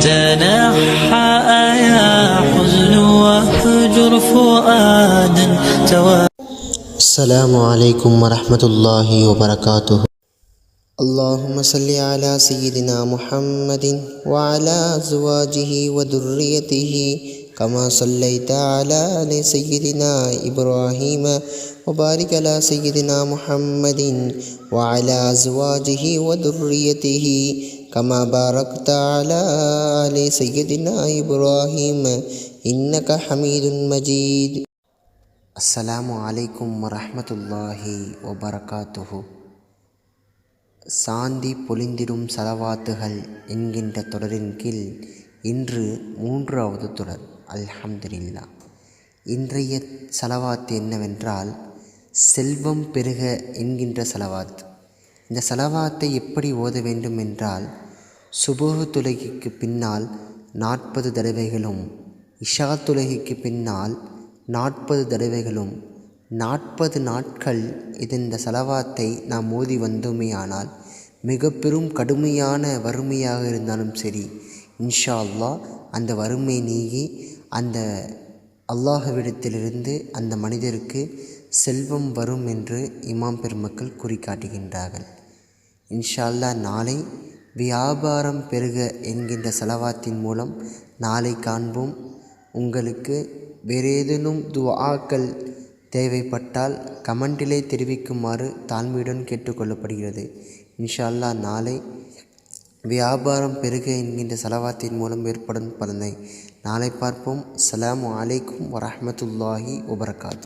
تنحى يا حزن واهجر فؤادا توالى السلام عليكم ورحمة الله وبركاته. اللهم صل على سيدنا محمد وعلى أزواجه وذريته كما صليت على آل سيدنا إبراهيم وبارك على سيدنا محمد وعلى أزواجه وذريته كما باركت على آل سيدنا إبراهيم إنك حميد مجيد அஸ்ஸலாமு அலைக்கும் வரஹ்மத்துல்லாஹி வபரகாத்துஹு சாந்தி பொழிந்திடும் சலவாத்துகள் என்கின்ற தொடரின் கீழ் இன்று மூன்றாவது தொடர் அல்ஹம்துலில்லா இன்றைய செலவாத் என்னவென்றால் செல்வம் பெருக என்கின்ற செலவாத். இந்த செலவாத்தை எப்படி ஓத வேண்டும் என்றால் சுபுஹு தொழுகைக்கு பின்னால் நாற்பது தடவைகளும் இஷா தொழுகைக்கு பின்னால் நாற்பது தடவைகளும் நாற்பது நாட்கள் இது இந்த செலவாத்தை நாம் ஓதி வந்தோமே ஆனால் மிக பெரும் கடுமையான வறுமையாக இருந்தாலும் சரி இன்ஷா அல்லாஹ் அந்த வறுமை நீங்கி அந்த அல்லாஹ்விடத்திலிருந்து அந்த மனிதருக்கு செல்வம் வரும் என்று இமாம் பெருமக்கள் குறிக்காட்டுகின்றார்கள் இன்ஷா அல்லாஹ் நாளை வியாபாரம் பெருக என்கின்ற செலவாத்தின் மூலம் நாளை காண்போம். உங்களுக்கு வேறேதேனும் துவாக்கள் தேவைப்பட்டால் கமெண்டிலே தெரிவிக்குமாறு தாழ்மையுடன் கேட்டுக்கொள்ளப்படுகிறது. இன்ஷா அல்லாஹ் நாளை வியாபாரம் பெருக என்கின்ற செலவாத்தின் மூலம் ஏற்படும் பலனை நாளை பார்ப்போம். அஸ்ஸலாமு அலைக்கும் வரமத்துல்லாஹி வபரகாத்து